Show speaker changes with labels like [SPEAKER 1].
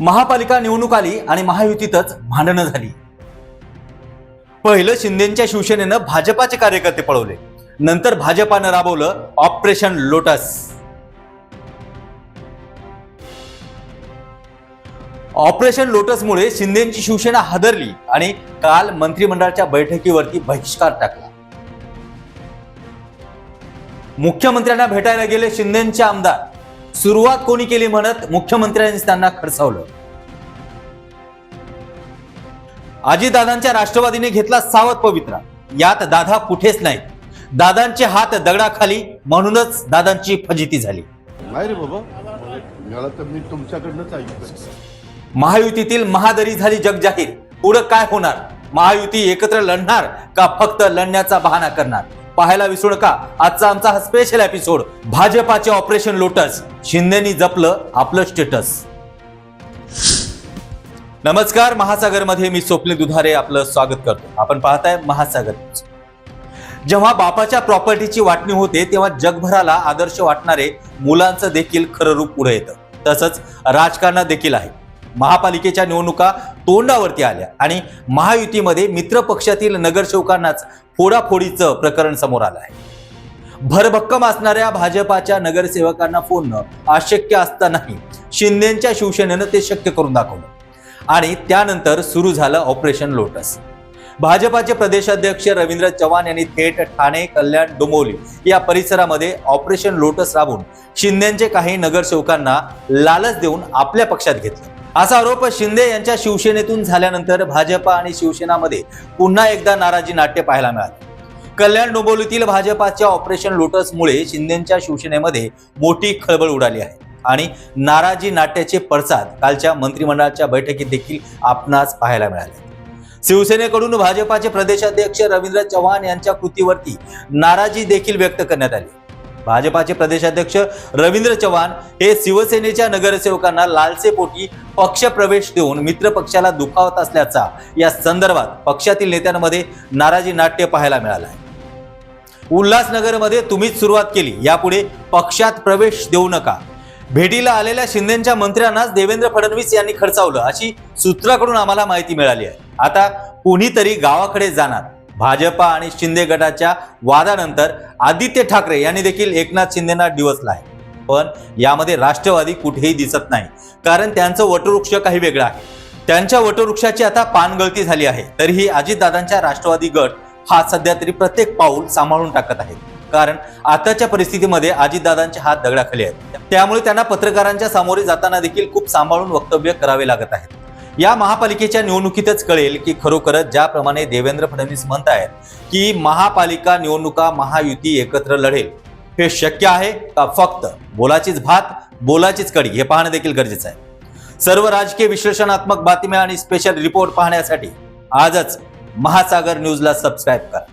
[SPEAKER 1] महापालिका निवडणूक आली आणि महायुतीतच भांडणं झाली. पहिलं शिंदेच्या शिवसेनेनं भाजपाचे कार्यकर्ते पळवले. नंतर भाजपानं राबवलं ऑपरेशन लोटस. ऑपरेशन लोटसमुळे शिंदेची शिवसेना हादरली आणि काल मंत्रिमंडळाच्या बैठकीवरती बहिष्कार टाकला. मुख्यमंत्र्यांना भेटायला गेले शिंदेचे आमदार. सुरुवात कोणी केली म्हणत मुख्यमंत्र्यांनी त्यांना खडसावलं. अजितदादांच्या राष्ट्रवादीने घेतला सावध पवित्रा. यात दादा कुठेच नाहीत दादांचे हात दगडाखाली म्हणूनच दादांची फजिती झाली.
[SPEAKER 2] नाही रे बाबा. मला तर मी तुमच्याकडनंच ऐकलं
[SPEAKER 1] महायुतीतील महादरी झाली जग जाहीर पुढं काय होणार? महायुती एकत्र लढणार का फक्त लढण्याचा बहाणा करणार? पाहायला विसरू नका. आजचा आमचा हा स्पेशल एपिसोड भाजपाचे ऑपरेशन लोटस शिंदेनी जपलं आपलं स्टेटस नमस्कार महासागरमध्ये मी स्वप्नील दुधारे आपलं स्वागत करतो. आपण पाहताय महासागर जेव्हा बापाच्या प्रॉपर्टीची वाटणी होते तेव्हा जगभराला आदर्श वाटणारे मुलांचं देखील खरं रूप पुढे येतं. तसंच राजकारणात देखील आहे. महापालिकेच्या निवडणुका तोंडावरती आल्या आणि महायुतीमध्ये मित्र पक्षातील नगरसेवकांनाच फोडाफोडीचं प्रकरण समोर आलं आहे. भरभक्कम असणाऱ्या भाजपाच्या नगरसेवकांना फोडणं अशक्य असतानाही शिंदेच्या शिवसेनेनं ते शक्य करून दाखवलं. आणि त्यानंतर सुरू झालं ऑपरेशन लोटस. भाजपाचे प्रदेशाध्यक्ष रवींद्र चव्हाण यांनी थेट ठाणे कल्याण डोंबिवली या परिसरामध्ये ऑपरेशन लोटस राबून शिंदेचे काही नगरसेवकांना लालच देऊन आपल्या पक्षात घेतलं. असा आरोप शिंदे यांच्या शिवसेनेतून झाल्यानंतर भाजपा आणि शिवसेनामध्ये पुन्हा एकदा नाराजी नाट्य पाहायला मिळाले. कल्याण डोंबोलीतील भाजपाच्या ऑपरेशन लोटसमुळे शिंदेच्या शिवसेनेमध्ये मोठी खळबळ उडाली आहे आणि नाराजी नाट्याचे पडसाद कालच्या मंत्रिमंडळाच्या बैठकीत देखील आपणास पाहायला मिळाले. शिवसेनेकडून भाजपाचे प्रदेशाध्यक्ष रवींद्र चव्हाण यांच्या कृतीवरती नाराजी देखील व्यक्त करण्यात आली. भाजपाचे प्रदेशाध्यक्ष रवींद्र चव्हाण हे शिवसेनेच्या नगरसेवकांना लालसे पोटी पक्ष प्रवेश देऊन मित्र पक्षाला दुखावत असल्याचा या संदर्भात पक्षातील नेत्यांमध्ये नाराजी नाट्य पाहायला मिळालं आहे उल्हासनगरमध्ये तुम्हीच सुरुवात केली यापुढे पक्षात प्रवेश देऊ नका. भेटीला आलेल्या शिंदेच्या मंत्र्यांनाच देवेंद्र फडणवीस यांनी खर्चावलं अशी सूत्राकडून आम्हाला माहिती मिळाली आहे. आता कुणीतरी गावाकडे जाणार. भाजपा आणि शिंदे गटाच्या वादानंतर आदित्य ठाकरे यांनी देखील एकनाथ शिंदेना डिवचला आहे. पण यामध्ये राष्ट्रवादी कुठेही दिसत नाही कारण त्यांचं वटवृक्ष काही वेगळं आहे. त्यांच्या वटवृक्षाची आता पानगळती झाली आहे. तरीही अजितदादांच्या राष्ट्रवादी गट हा सध्या तरी प्रत्येक पाऊल सांभाळून टाकत आहे कारण आताच्या परिस्थितीमध्ये अजितदादांचे हात दगडाखाली आहेत. त्यामुळे त्यांना पत्रकारांच्या सामोरे जाताना देखील खूप सांभाळून वक्तव्य करावे लागत आहेत. या महापालिकेच्या निवडणुकीतच कळेल की खरोखरच ज्याप्रमाणे देवेंद्र फडणवीस म्हणतायत की महापालिका निवडणुका महायुती एकत्र लढेल. हे शक्य आहे का फक्त बोलाचीच भात बोलाचीच कडी हे पाहणं देखील गरजेचं आहे. सर्व राजकीय विश्लेषणात्मक बातम्या आणि स्पेशल रिपोर्ट पाहण्यासाठी आजच महासागर न्यूजला सबस्क्राईब करा.